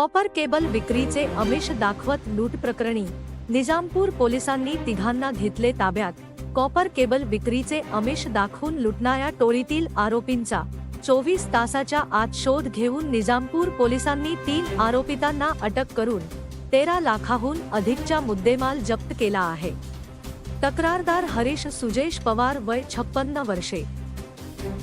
Copper cable विक्रीचे अमिष दाखवत लूट प्रकरणी निजामपूर पोलिसांनी तिघांना घेतले ताब्यात. कॉपर केबल विक्रीचे अमिष दाखवून लुटणाऱ्या टोळीतील आरोपींचा चोवीस तासाच्या आत शोध घेऊन निजामपूर पोलिसांनी तीन आरोपितांना अटक करून तेरा लाखाहून अधिकचा मुद्देमाल जप्त केला आहे. तक्रारदार हरीश सुजेश पवार वय छप्पन्न वर्षे.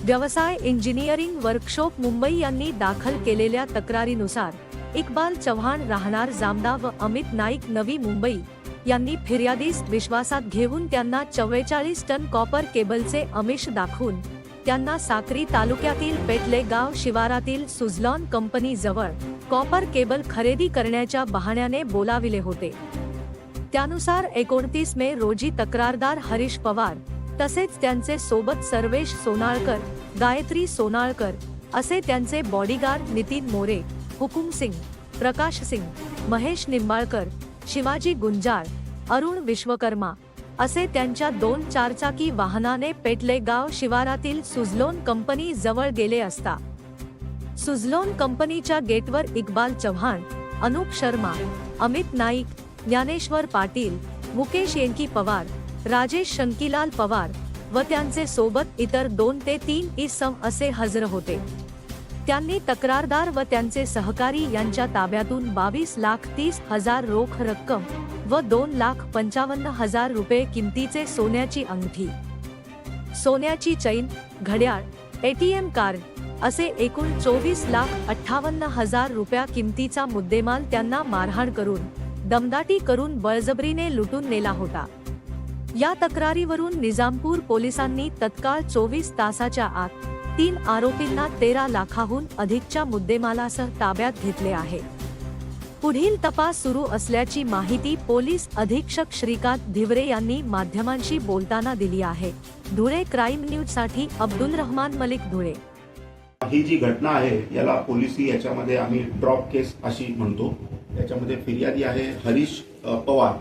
व्यवसाय इंजिनिअरिंग वर्कशॉप मुंबई यांनी दाखल केलेल्या तक्रारीनुसार इक्बाल चव्हाण राहणार जामदा व अमित नाईक नवी मुंबई. यांनी फिर्यादीस विश्वासात घेऊन त्यांना चव्वेचाळीस टन कॉपर केबलचे अमिष दाखवून त्यांना साक्री तालुक्यातील पेटले गाव शिवारातील सुझलॉन कंपनी जवळ कॉपर केबल खरेदी करण्याच्या बहाण्याने बोलाविले होते. त्यानुसार एकोणतीस मे रोजी तक्रारदार हरीश पवार तसेच त्यांचे सोबत सर्वेश सोनाळकर गायत्री सोनाळकर असे त्यांचे बॉडीगार्ड नितीन मोरे हुकुम सिंग प्रकाश सिंग महेश निंबाळकर शिवाजी गुंजाळ अरुण विश्वकर्मा असे त्यांच्या दोन चारचाकी वाहनाने पेटले गाव शिवारातील सुझलोन कंपनी जवळ गेले असता. सुझलोन कंपनीच्या गेटवर इक्बाल चव्हाण अनुप शर्मा अमित नाईक ज्ञानेश्वर पाटील मुकेश येंकी पवार राजेश शंकीलाल पवार व त्यांचे सोबत इतर दोन ते तीन इसम असे हजर होते. त्यांनी तक्रारदार व त्यांचे सहकारी यांच्या ताब्यातून बावीस लाख तीस हजार रोख रक्कम व दोन लाख पंचावन्न हजार रुपये किमतीचे सोन्याची अंगठी. सोन्याची चैन घड्याळ एटीएम कार्ड असे एकूण चोवीस लाख अठ्ठावन्न हजार रुपया किमतीचा मुद्देमाल त्यांना मारहाण करून दमदाटी करून बळजबरीने लुटून नेला होता. या तक्रारीवरून निजामपूर पोलिसांनी तत्काळ चोवीस तासाच्या आत तीन आरोपींना तेरा लाखाहून अधिकच्या मुद्देमालासह ताब्यात घेतले आहे. पुढील तपास सुरू असल्याची माहिती पोलीस अधीक्षक श्रीकांत धिवरे यांनी माध्यमांशी बोलताना दिली आहे. धुळे क्राईम न्यूजसाठी अब्दुल रहमान मलिक धुळे. ही जी घटना आहे याला पोलिसी याच्यामध्ये आम्ही ड्रॉप केस अशी म्हणतो. याच्यामध्ये फिर्यादी आहे हरीश पवार.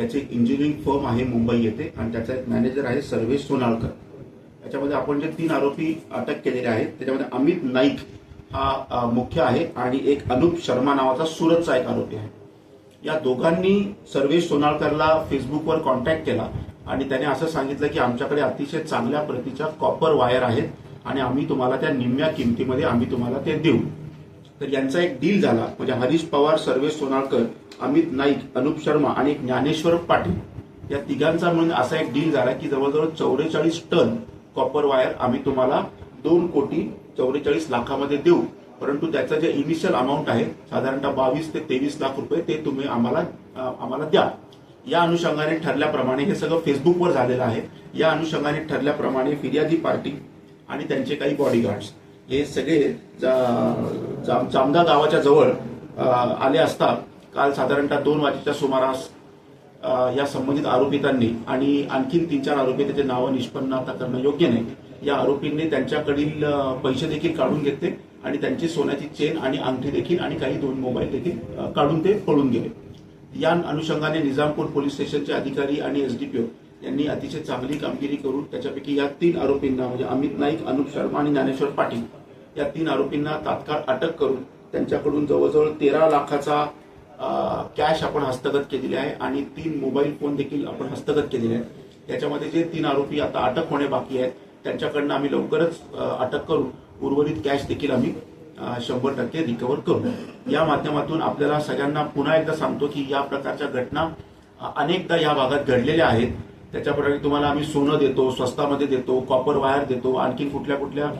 याचे इंजिनिअरिंग फर्म आहे मुंबई येथे. आणि त्याचा एक मॅनेजर आहे सर्वेश सोनाळकर. याच्यामध्ये आपण जे तीन आरोपी अटक केलेले आहेत त्याच्यामध्ये अमित नाईक हा मुख्य आहे आणि एक अनुप शर्मा नावाचा सुरतचा एक आरोपी आहे. या दोघांनी सर्वेश सोनाळकरला फेसबुकवर कॉन्टॅक्ट केला आणि त्याने असं सांगितलं की आमच्याकडे अतिशय चांगल्या प्रतीच्या कॉपर वायर आहेत आणि आम्ही तुम्हाला त्या निम्म्या किमतीमध्ये आम्ही तुम्हाला ते देऊ. तर यांचा एक डील झाला. म्हणजे हरीश पवार सर्वेश सोनाळकर अमित नाईक अनुप शर्मा आणि ज्ञानेश्वर पाटील. या तिघांचा म्हणून असा एक डील झाला की जवळजवळ चौवेचाळीस टन कॉपर वायर आम्ही तुम्हाला दोन कोटी चौवेचाळीस लाखामध्ये देऊ. परंतु त्याचं जे इनिशियल अमाऊंट आहे साधारणतः बावीस ते तेवीस लाख रुपये ते तुम्ही आम्हाला आम्हाला द्या. या अनुषंगाने ठरल्याप्रमाणे हे सगळं फेसबुकवर झालेलं आहे. या अनुषंगाने ठरल्याप्रमाणे फिर्यादी पार्टी आणि त्यांचे काही बॉडीगार्ड्स हे सगळे जा- जाम- जामदा गावाच्या जवळ आले असता. काल साधारणतः दोन वाजेच्या सुमारास या संबंधित आरोपितांनी आणि आणखीन तीन चार आरोपी त्याचे नावं निष्पन्न आता करणं योग्य नाही. या आरोपींनी त्यांच्याकडील पैसे देखील काढून घेतले आणि त्यांची सोन्याची चेन आणि अंगठी देखील आणि काही दोन मोबाईल देखील काढून ते पळून गेले. या अनुषंगाने निजामपूर पोलीस स्टेशनचे अधिकारी आणि एसडीपीओ यांनी अतिशय चांगली कामगिरी करून त्याच्यापैकी या तीन आरोपींना म्हणजे अमित नाईक अनुप शर्मा आणि ज्ञानेश्वर पाटील या तीन आरोपींना तात्काळ अटक करून त्यांच्याकडून जवळजवळ तेरा लाखाचा कॅश आपण हस्तगत केलेली आहे आणि तीन मोबाईल फोन देखील आपण हस्तगत केलेले आहेत. त्याच्यामध्ये जे तीन आरोपी आता अटक होणे बाकी आहेत त्यांच्याकडनं आम्ही लवकरच अटक करून उर्वरित कॅश देखील आम्ही शंभर टक्के रिकव्हर करू. या माध्यमातून आपल्याला सगळ्यांना पुन्हा एकदा सांगतो की या प्रकारच्या घटना अनेकदा या भागात घडलेल्या आहेत. त्याच्याप्रमाणे तुम्हाला आम्ही सोनं देतो स्वस्तामध्ये देतो कॉपर वायर देतो आणखी कुठल्या कुठल्या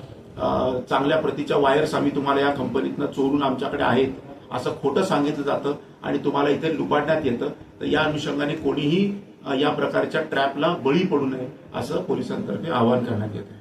चांगल्या प्रतीच्या वायर्स आम्ही तुम्हाला या कंपनीतनं चोरून आमच्याकडे आहेत. असं खोटं सांगितलं जातं. आणि तुम्हाला इथे लुबाडण्यात येतं. तर या अनुषंगाने कोणीही या प्रकारच्या ट्रॅपला बळी पडू नये असं पोलिसांतर्फे आवाहन करण्यात येतं